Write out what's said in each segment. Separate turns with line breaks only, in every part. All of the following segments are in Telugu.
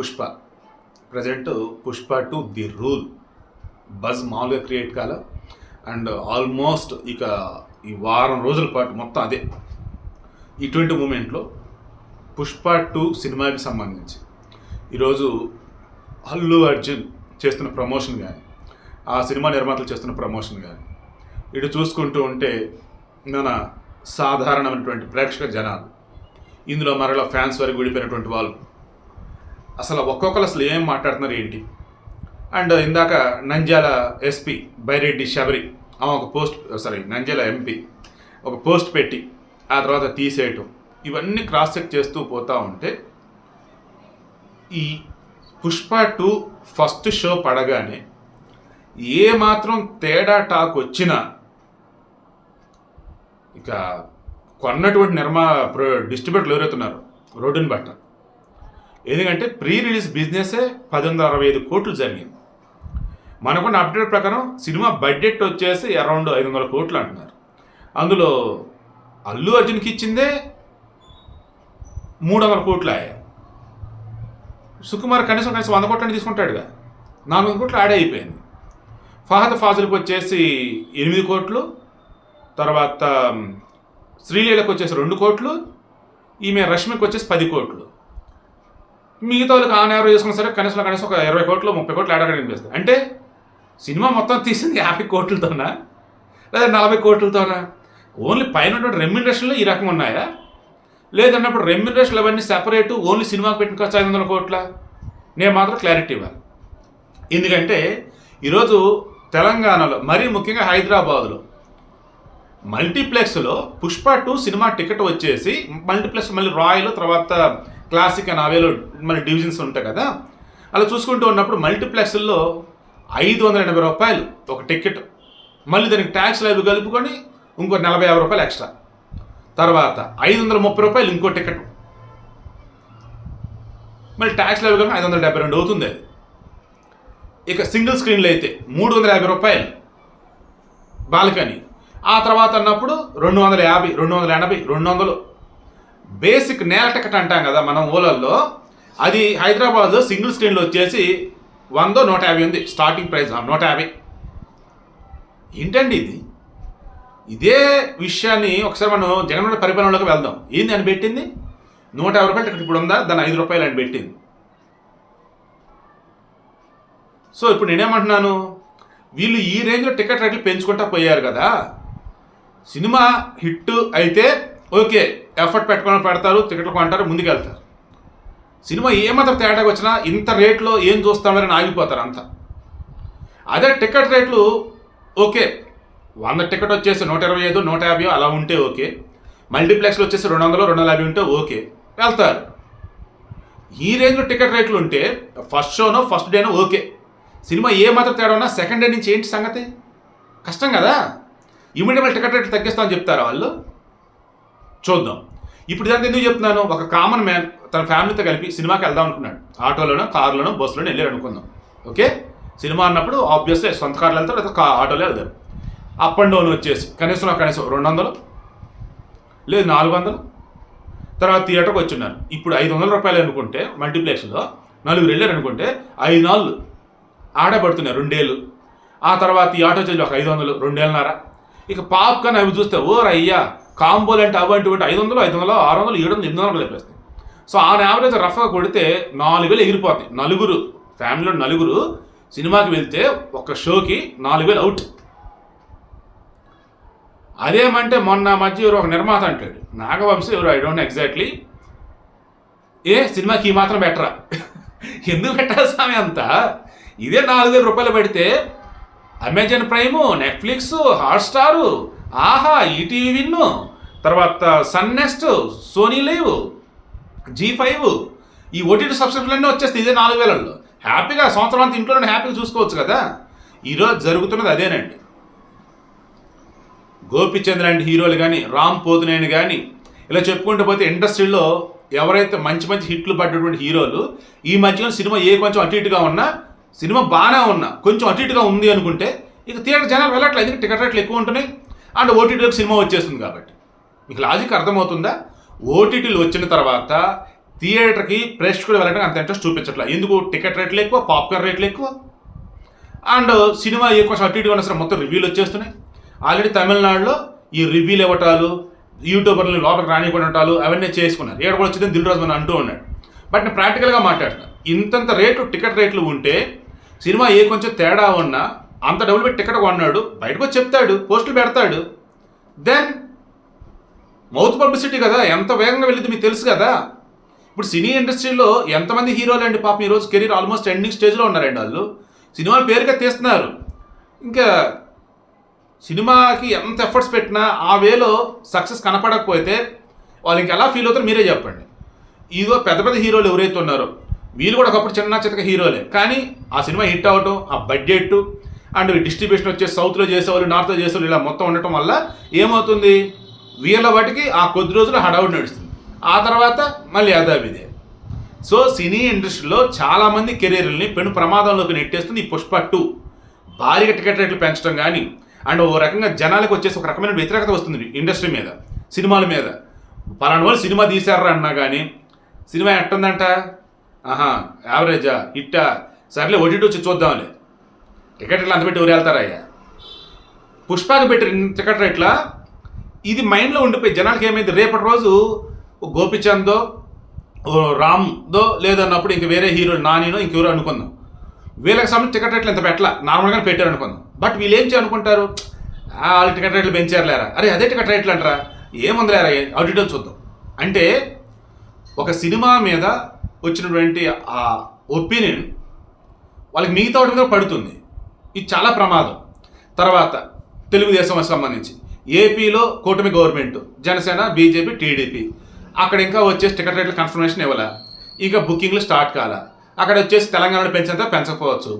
Pushpa. Present Pushpa two the rule buzz మామూలుగా క్రియేట్ కాల. అండ్ ఆల్మోస్ట్ ఇక ఈ వారం రోజుల పాటు మొత్తం అదే. ఇటువంటి మూమెంట్లో పుష్ప టూ సినిమాకి సంబంధించి. ఈరోజు అల్లు అర్జున్ చేస్తున్న ప్రమోషన్ కానీ ఆ సినిమా నిర్మాతలు చేస్తున్న ప్రమోషన్ కానీ ఇటు చూసుకుంటూ ఉంటే మన సాధారణమైనటువంటి ప్రేక్షక జనాలు. ఇందులో మరలా ఫ్యాన్స్ వరకు విడిపోయినటువంటి వాళ్ళు అసలు ఒక్కొక్కరు అసలు ఏం మాట్లాడుతున్నారు ఏంటి? అండ్ ఇందాక నంజాల ఎస్పీ బైరెడ్డి శబరి ఆమె ఒక పోస్ట్ సారీ నంజాల ఎంపీ ఒక పోస్ట్ పెట్టి ఆ తర్వాత తీసేయటం. ఇవన్నీ క్రాస్ చెక్ చేస్తూ పోతా ఉంటే ఈ పుష్ప టూ ఫస్ట్ షో పడగానే ఏ మాత్రం తేడా టాక్ వచ్చినా ఇక కొన్నటువంటి నిర్మా డిస్ట్రిబ్యూటర్లు ఎవరైతున్నారు రోడ్డుని బట్ట ఎందుకంటే ప్రీ రిలీజ్ బిజినెసే పది వందల అరవై ఐదు కోట్లు జరిగింది. మనకున్న అప్డేట్ ప్రకారం సినిమా బడ్జెట్ వచ్చేసి అరౌండ్ ఐదు వందల కోట్లు అంటున్నారు. అందులో అల్లు అర్జున్కి ఇచ్చిందే మూడు వందల కోట్లు ఆయా. సుకుమార్ కనీసం కనీసం వంద కోట్లని తీసుకుంటాడుగా. నాలుగు వందల కోట్లు ఆడే అయిపోయింది. ఫహద్ ఫాజుల్కి వచ్చేసి ఎనిమిది కోట్లు తర్వాత శ్రీలీలకు వచ్చేసి రెండు కోట్లు ఈమె రష్మికి వచ్చేసి పది కోట్లు. మిగతా వాళ్ళకి ఆన్ ఎవరు చేసుకున్నా సరే కనీసం కనీసం ఒక ఇరవై కోట్లు ముప్పై కోట్లు ఆడగా కనిపిస్తుంది అంటే సినిమా మొత్తం తీసింది యాభై కోట్లతోనా? లేదా నలభై కోట్లతోనా? ఓన్లీ పైన రెమ్యునరేషన్లు ఈ రకంగా ఉన్నాయా? లేదన్నప్పుడు రెమ్యునరేషన్లు అవన్నీ సెపరేట్ ఓన్లీ సినిమాకి పెట్టిన ఖర్చు ఐదు వందల కోట్ల? నేను మాత్రం క్లారిటీ ఇవ్వాలి. ఎందుకంటే ఈరోజు తెలంగాణలో మరీ ముఖ్యంగా హైదరాబాదులో మల్టీప్లెక్స్లో పుష్ప టూ సినిమా టికెట్ వచ్చేసి మల్టీప్లెక్స్ మళ్ళీ రాయల్ తర్వాత క్లాసిక్ అని అవేలో మన డివిజన్స్ ఉంటాయి కదా. అలా చూసుకుంటూ ఉన్నప్పుడు మల్టీప్లెక్స్లో ఐదు వందల ఎనభై రూపాయలు ఒక టికెట్ మళ్ళీ దానికి ట్యాక్స్ అవి కలుపుకొని ఇంకో నలభై యాభై రూపాయలు ఎక్స్ట్రా తర్వాత ఐదు వందల ముప్పై రూపాయలు ఇంకో టికెట్ మళ్ళీ ట్యాక్స్ అవి కలిపి ఐదు వందల డెబ్బై రెండు అవుతుంది అది. ఇక సింగిల్ స్క్రీన్లో అయితే మూడు వందల యాభై రూపాయలు బాల్కనీ. ఆ తర్వాత అన్నప్పుడు రెండు వందల యాభై రెండు వందల ఎనభై రెండు వందలు బేసిక్ నేల టికెట్ అంటాం కదా మనం ఓలల్లో అది హైదరాబాద్ సింగిల్ స్క్రీన్లో వచ్చేసి వందో నూట యాభై ఉంది స్టార్టింగ్ ప్రైస్ నూట యాభై. ఏంటండి ఇది? ఇదే విషయాన్ని ఒకసారి మనం జగన్మోహన్ పరిపాలనలోకి వెళ్దాం. ఏంది అని పెట్టింది? నూట యాభై రూపాయలు టికెట్ ఇప్పుడు ఉందా దాని ఐదు రూపాయలు అని పెట్టింది. సో ఇప్పుడు నేనేమంటున్నాను? వీళ్ళు ఈ రేంజ్లో టికెట్ రేట్లు పెంచుకుంటా పోయారు కదా. సినిమా హిట్ అయితే ఓకే ఎఫర్ట్ పెట్టుకొని పెడతారు టికెట్లు కొంటారు ముందుకెళ్తారు. సినిమా ఏమాత్రం తేడాగా వచ్చినా ఇంత రేట్లో ఏం చూస్తామని ఆగిపోతారు అంతా. అదే టికెట్ రేట్లు ఓకే వంద టికెట్ వచ్చేసి నూట ఇరవై ఐదు నూట యాభై అలా ఉంటే ఓకే. మల్టీప్లెక్స్లో వచ్చేసి రెండు వందలు రెండు వందల యాభై ఉంటే ఓకే. వెళ్తారు. ఈ రేంజ్లో టికెట్ రేట్లు ఉంటే ఫస్ట్ షోనో ఫస్ట్ డేనో ఓకే. సినిమా ఏ మాత్రం తేడా ఉన్నా సెకండ్ డే నుంచి ఏంటి సంగతి? కష్టం కదా. ఇమీడియట్ టికెట్ రేట్లు తగ్గిస్తామని చెప్తారా వాళ్ళు? చూద్దాం. ఇప్పుడు దానికి ఎందుకు చెప్తున్నాను? ఒక కామన్ మ్యాన్ తన ఫ్యామిలీతో కలిపి సినిమాకి వెళ్దాం అనుకున్నాడు. ఆటోలోనో కారులోనో బస్సులోనో వెళ్ళారు అనుకుందాం. ఓకే? సినిమా అన్నప్పుడు ఆబ్వియస్లీ సొంత కార్లు వెళ్తారు లేదా ఆటోలో వెళ్తారు అప్ అండ్ డౌన్ వచ్చేసి కనీసం కనీసం రెండు వందలు లేదు నాలుగు వందలు తర్వాత థియేటర్కి వచ్చిన్నారు. ఇప్పుడు ఐదు వందల రూపాయలు అనుకుంటే మల్టీప్లెక్స్లో నలుగురు వెళ్ళారు అనుకుంటే ఐదు నాలుగు ఆడే పడుతున్నాయి రెండేళ్ళు. ఆ తర్వాత ఈ ఆటో చేసి ఒక ఐదు వందలు రెండేళ్ళన్నర. ఇక పాప్కార్న్ అవి చూస్తే ఓ అయ్యా కాంబోలు అంటే అవి అంటే ఐదు వందలు ఐదు వందలు ఆరు వందలు ఏడు వందలు ఎనిమిది వందలు లేపేస్తాయి సో ఆన్ యావరేజ్ రఫ్గా కొడితే నాలుగు వేలు ఎగిరిపోతాయి. నలుగురు ఫ్యామిలీలో నలుగురు సినిమాకి వెళ్తే ఒక షోకి నాలుగు వేలు అవుట్. అదేమంటే మొన్న మధ్య ఎవరు ఒక నిర్మాత అంటాడు. నాగవంశం ఎవరు? ఐ డోంట్ ఎగ్జాక్ట్లీ ఏ సినిమాకి ఈ మాత్రం బెటరా ఎందుకు పెట్టాలి స్వామి అంతా? ఇదే నాలుగు వేల రూపాయలు పెడితే Amazon prime Netflix Hotstar Aha ETV win. తర్వాత Sun Next Sony LIV ZEE five ఈ ఓటీటీ సబ్స్క్రిప్షన్ అన్నీ వచ్చేస్తాయి ఇదే నాలుగు వేలలో హ్యాపీగా సంవత్సరం అంతా ఇంట్లోనే హ్యాపీగా చూసుకోవచ్చు కదా? ఈరోజు జరుగుతున్నది అదేనండి గోపిచంద్ర అండ్ హీరోలు కానీ రామ్ పోతునేని కానీ ఇలా చెప్పుకుంటూ పోతే ఇండస్ట్రీలో ఎవరైతే మంచి మంచి హిట్లు పడ్డటువంటి హీరోలు ఈ మధ్యలో సినిమా ఏ కొంచెం అటు ఇటుగా ఉన్నా సినిమా బాగానే ఉన్నా కొంచెం అటు ఇటుగా ఉంది అనుకుంటే ఇక థియేటర్ జనాలు వెళ్ళట్లేదు ఎందుకంటే టికెట్ రేట్లు ఎక్కువ ఉంటున్నాయి? అండ్ ఓటీటీలకు సినిమా వచ్చేస్తుంది కాబట్టి. మీకు లాజిక్ అర్థమవుతుందా? ఓటీటీలు వచ్చిన తర్వాత థియేటర్కి ప్రేక్షకులు వెళ్ళడానికి అంత ఇంట్రెస్ట్ చూపించట్లేదు ఎందుకు? టికెట్ రేట్లు ఎక్కువ పాప్కార్న్ రేట్లు ఎక్కువ. అండ్ సినిమా ఎక్కువ అటు ఇటు సరే మొత్తం రివ్యూలు వచ్చేస్తున్నాయి. ఆల్రెడీ తమిళనాడులో ఈ రివ్యూలు ఇవ్వటాలు యూట్యూబర్లు లోపలికి రానివ్వటాలు అవన్నీ చేసుకున్నారు. ఏడు కూడా వచ్చిందని దిల్ మన అంటూ ఉన్నాడు. బట్ నేను ప్రాక్టికల్గా మాట్లాడుతున్నాను ఇంతంత రేటు టికెట్ రేట్లు ఉంటే సినిమా ఏ కొంచెం తేడా ఉన్నా అంత డబ్బులు పెట్టి టికెట్ కొన్నాడు బయటకు వచ్చి చెప్తాడు పోస్టులు పెడతాడు. దెన్ మౌత్ పబ్లిసిటీ కదా ఎంత వేగంగా వెళ్ళింది మీకు తెలుసు కదా? ఇప్పుడు సినీ ఇండస్ట్రీలో ఎంతమంది హీరోలు అండి పాపం ఈరోజు కెరీర్ ఆల్మోస్ట్ ఎండింగ్ స్టేజ్లో ఉన్నారండి వాళ్ళు. సినిమాలు పేరుగా తీస్తున్నారు. ఇంకా సినిమాకి ఎంత ఎఫర్ట్స్ పెట్టినా ఆ వేలో సక్సెస్ కనపడకపోతే వాళ్ళు ఇంక ఎలా ఫీల్ అవుతారో మీరే చెప్పండి. ఇదిగో పెద్ద పెద్ద హీరోలు ఎవరైతే ఉన్నారో వీళ్ళు కూడా ఒకప్పుడు చిన్న చితక హీరోలే. కానీ ఆ సినిమా హిట్ అవటం ఆ బడ్జెట్ అండ్ డిస్ట్రిబ్యూషన్ వచ్చే సౌత్లో చేసేవాళ్ళు నార్త్లో చేసేవాళ్ళు ఇలా మొత్తం ఉండటం వల్ల ఏమవుతుంది? వీళ్ళ వాటికి ఆ కొద్ది రోజులు హడావుడి నడుస్తుంది. ఆ తర్వాత మళ్ళీ యాదాబిదే సో సినీ ఇండస్ట్రీలో చాలామంది కెరీర్ని పెను ప్రమాదంలోకి నెట్టేస్తుంది ఈ పుష్ప టూ. భారీగా టికెట్ రేట్లు పెంచడం కానీ అండ్ ఓ రకంగా జనాలకు వచ్చేసి ఒక రకమైన వ్యతిరేకత వస్తుంది ఇండస్ట్రీ మీద సినిమాల మీద. పలానా వాళ్ళు సినిమా తీశారా అన్నా కానీ సినిమా ఎట్టుందంట? ఆహా యావరేజా ఇట్టా సర్లే ఒడిటి వచ్చి చూద్దాంలే. టికెట్ అంతపెట్టి అంత పెట్టి ఎవరు వెళ్తారయ్యా పెట్టారు పెట్టిన టికెట్ రేట్ల ఇది మైండ్లో ఉండిపోయి జనాలకి ఏమైంది? రేపటి రోజు ఓ గోపిచందో ఓ రామ్దో లేదన్నప్పుడు ఇంక వేరే హీరో నానినో ఇంకెవరో అనుకుందాం. వీళ్ళకి సంబంధించి టికెట్ రేట్లు ఎంత పెట్టలా? నార్మల్గానే పెట్టారు అనుకుందాం. బట్ వీళ్ళు ఏం చేయనుకుంటారు వాళ్ళు టికెట్ రేట్లు పెంచారులేరా? అరే అదే టికెట్ రేట్లు అంటారా? ఏముందిలేరా? ఆడిటో చూద్దాం. అంటే ఒక సినిమా మీద వచ్చినటువంటి ఆ ఒపీనియన్ వాళ్ళకి మిగతా వాటి మీద పడుతుంది. ఇది చాలా ప్రమాదం. తర్వాత తెలుగుదేశం సంబంధించి. ఏపీలో కూటమి గవర్నమెంట్ జనసేన బీజేపీ టీడీపీ. అక్కడ ఇంకా వచ్చేసి టికెట్ రేట్ల కన్ఫర్మేషన్ ఇవ్వాల. ఇంకా బుకింగ్లు స్టార్ట్ కాల. అక్కడ వచ్చేసి తెలంగాణలో పెంచేంత పెంచకపోవచ్చు.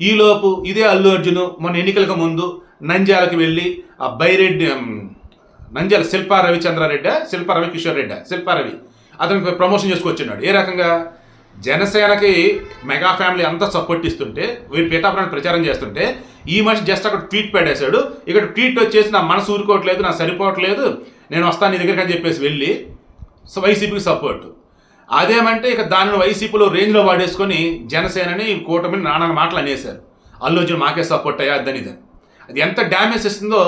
ఈలోపు ఇదే అల్లు అర్జున్ మొన్న ఎన్నికలకు ముందు నంద్యాలకు వెళ్ళి ఆ బైరెడ్డి నంజాల నంద్యాల శిల్పా రవిచంద్రారెడ్డి శిల్పా రవి కిషోర్ రెడ్డి శిల్పా రవి అతనికి ప్రమోషన్ చేసుకొచ్చినాడు ఏ రకంగా? జనసేనకి మెగా ఫ్యామిలీ అంతా సపోర్ట్ ఇస్తుంటే వీరు పీఠాపురాన్ని ప్రచారం చేస్తుంటే ఈ మనిషి జస్ట్ అక్కడ ట్వీట్ పెట్టేశాడు. ఇక్కడ ట్వీట్ వచ్చేసి నా మనసు ఊరుకోవట్లేదు నా సరిపోవట్లేదు నేను వస్తాను నీ దగ్గరికి అని చెప్పేసి వెళ్ళి సో వైసీపీకి సపోర్ట్ అదేమంటే ఇక దానిని వైసీపీలో రేంజ్లో వాడేసుకొని జనసేనని కూటమిని నానా మాటలు అనేశారు. అల్లు అర్జున్ మాకే సపోర్ట్ అయ్యా అదని ఇదని. అది ఎంత డ్యామేజ్ ఇస్తుందో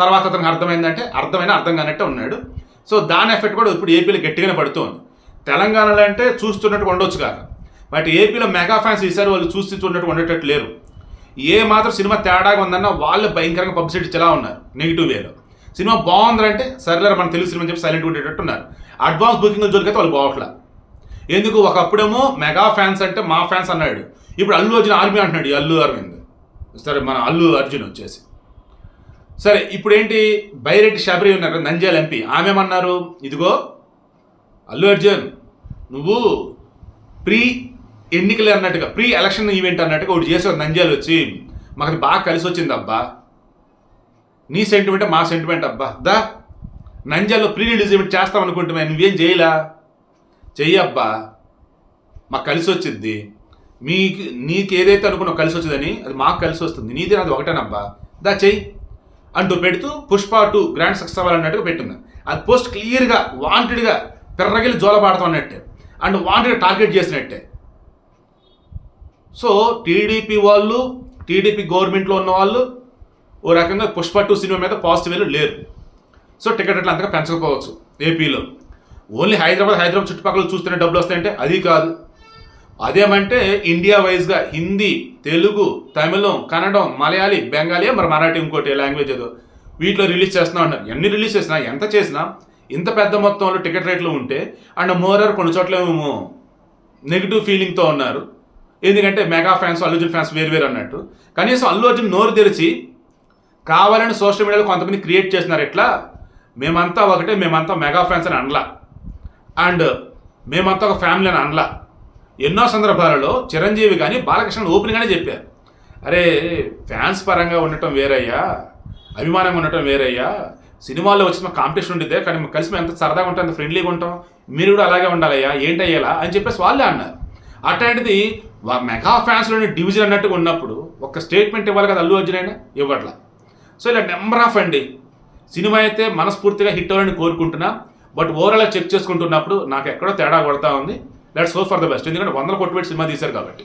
తర్వాత అతనికి అర్థమైందంటే అర్థమైనా అర్థం కానట్టే ఉన్నాడు. సో దాని ఎఫెక్ట్ కూడా ఇప్పుడు ఏపీలో గట్టిగానే పడుతోంది. తెలంగాణలో అంటే చూస్తున్నట్టు ఉండొచ్చు కాక బట్ ఏపీలో మెగా ఫ్యాన్స్ ఈసారి వాళ్ళు చూసి చూడట్టు ఉండేటట్టు లేరు. ఏ మాత్రం సినిమా తేడాగా ఉందన్నా వాళ్ళు భయంకరంగా పబ్లిసిటీ చాలా ఉన్నారు నెగిటివ్ వేలో సినిమా బాగుందంటే సరేలే మన తెలుగు సినిమా చెప్పి సైలెంట్ ఉండేటట్టు ఉన్నారు అడ్వాన్స్ బుకింగ్ దొరికితే వాళ్ళు బావట్లా ఎందుకు? ఒకప్పుడేమో మెగా ఫ్యాన్స్ అంటే మా ఫ్యాన్స్ అన్నాడు. ఇప్పుడు అల్లు అర్జున్ ఆర్మీ అంటున్నాడు అల్లు అరవింద్ సరే మన అల్లు అర్జున్ వచ్చేసి. సరే ఇప్పుడు ఏంటి బైరెడ్డి శబరి ఉన్నారు నంద్యాల ఎంపీ. ఆమె ఏమన్నారు ఇదిగో అల్లు అర్జున్ నువ్వు ప్రీ ఎన్నికలు అన్నట్టుగా ప్రీ ఎలక్షన్ ఈవెంట్ అన్నట్టుగా ఒకటి చేసావు నంజాలు వచ్చి. మాకు అది బాగా కలిసి వచ్చింది అబ్బా. నీ సెంటిమెంట్ మా సెంటిమెంట్ అబ్బా. దా నంజాల్లో ప్రీ రిలీజ్ ఈవెంట్ చేస్తాం అనుకుంటున్నా నువ్వేం చేయలా? చెయ్యబ్బా మాకు కలిసి వచ్చింది. మీకు నీకు ఏదైతే అనుకున్నావు కలిసి వచ్చిందని అది మాకు కలిసి వస్తుంది. నీది నాది ఒకటేనబ్బా. దా చెయ్యి. అంటూ పెడుతూ పుష్ప టూ గ్రాండ్ సక్సెస్ అవ్వాలన్నట్టుగా పెట్టున్నా అది పోస్ట్ క్లియర్గా వాంటెడ్గా పెర్రగిలి జోలపాడతాం అండ్ వాంటెడ్ టార్గెట్ చేసినట్టే. సో టీడీపీ వాళ్ళు టీడీపీ గవర్నమెంట్లో ఉన్న వాళ్ళు ఓ రకంగా పుష్ప టూ సినిమా మీద పాజిటివ్ లేరు. సో టికెట్ అట్లా అంతగా పెంచకపోవచ్చు ఏపీలో. ఓన్లీ హైదరాబాద్ హైదరాబాద్ చుట్టుపక్కల చూస్తేనే డబ్బులు వస్తాయంటే అది కాదు. అదేమంటే ఇండియా వైజ్గా హిందీ తెలుగు తమిళం కన్నడం మలయాళీ బెంగాలీ మరి మరాఠీ ఇంకోటి లాంగ్వేజ్ ఏదో. వీటిలో రిలీజ్ చేస్తున్నా ఉన్నారు ఎన్ని రిలీజ్ చేసినా ఎంత చేసినా ఇంత పెద్ద మొత్తంలో టికెట్ రేట్లు ఉంటే అండ్ మోరర్ కొన్ని చోట్ల ఏమో నెగిటివ్ ఫీలింగ్తో ఉన్నారు. ఎందుకంటే mega fans Allu Arjun fans వేరు వేరు అన్నట్టు. కనీసం అల్లు అర్జున్ నోరు తెరిచి కావాలని సోషల్ మీడియాలో కొంతమంది క్రియేట్ చేసినారు ఎట్లా? మేమంతా ఒకటే మేమంతా మెగా ఫ్యాన్స్ అని అనలా. అండ్ మేమంతా ఒక ఫ్యామిలీ అని అనలా. ఎన్నో సందర్భాలలో చిరంజీవి కానీ బాలకృష్ణ ఓపెన్గానే చెప్పారు. అరే ఫ్యాన్స్ పరంగా ఉండటం వేరయ్యా. అభిమానంగా ఉండటం వేరయ్యా. సినిమాల్లో వచ్చిన కాంపిటీషన్ ఉండితే కానీ కలిసి మేము ఎంత సరదాగా ఉంటాం ఎంత ఫ్రెండ్లీగా ఉంటాం మీరు కూడా అలాగే ఉండాలయ్యా ఏంటయ్యేలా అని చెప్పేసి వాళ్ళే అన్నారు. అట్లాంటిది మెగా ఫ్యాన్స్లోని డివిజన్ అన్నట్టుగా ఉన్నప్పుడు ఒక స్టేట్మెంట్ ఇవ్వాలి కదా అల్లు అర్జున్ అయినా? ఇవ్వట్లా. సో ఇలా నెంబర్ ఆఫ్ అండి. సినిమా అయితే మనస్ఫూర్తిగా హిట్ అవ్వాలని కోరుకుంటున్నా. బట్ ఓవరాల్ చెక్ చేసుకుంటున్నప్పుడు నాకు ఎక్కడో తేడా కొడతా ఉంది. Let's hope for the best ఎందుకంటే వందల కొట్టుబెట్టి సినిమా తీశారు కాబట్టి.